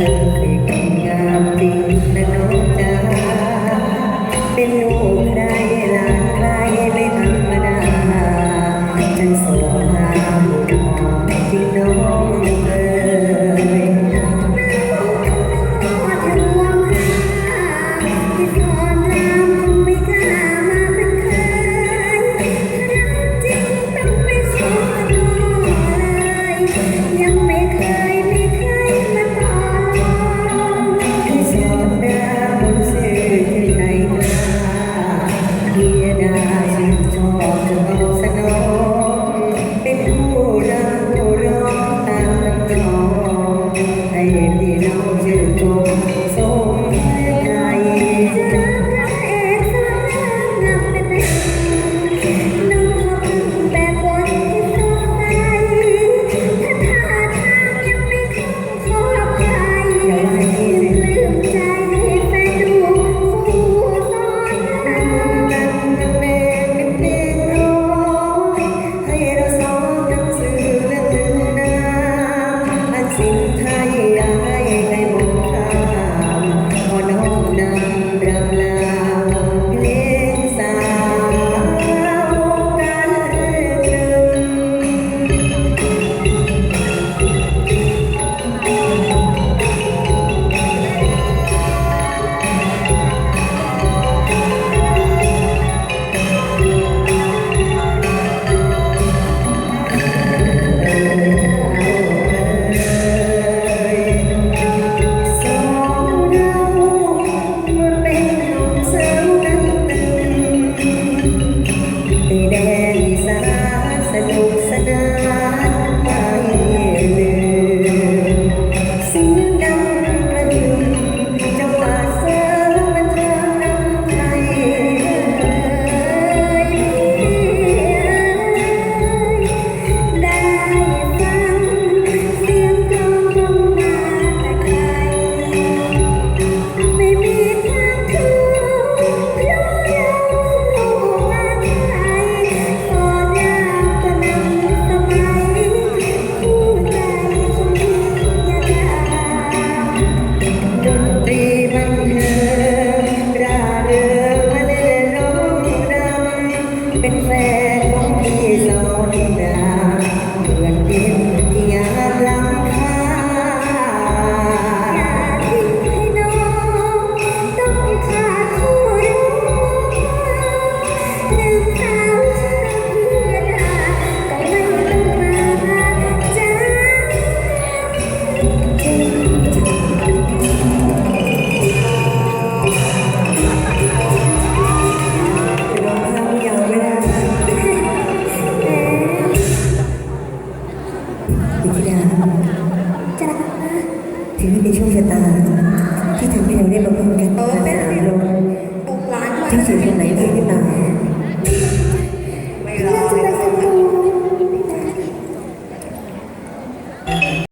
every day I be. Lord ถือว่าเป็นโชคชะตา ที่ทำให้เราได้มาพบกันตาสามลมที่อยู่ตรงไหนก็ได้มา